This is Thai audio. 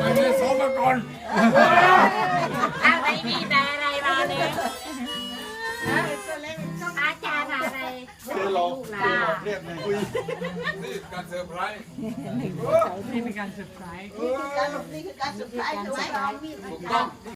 ไม่ได้ซ้อมมาก่อนเอาไหนมีแต่อะไรมาเนี่ยอาจารย์อะไรคือเราคือเราเรียกในคุยนี่การเซอร์ไพรส์นี่เป็นการเซอร์ไพรส์นี่คือการเซอร์ไพรส์ถูกไหม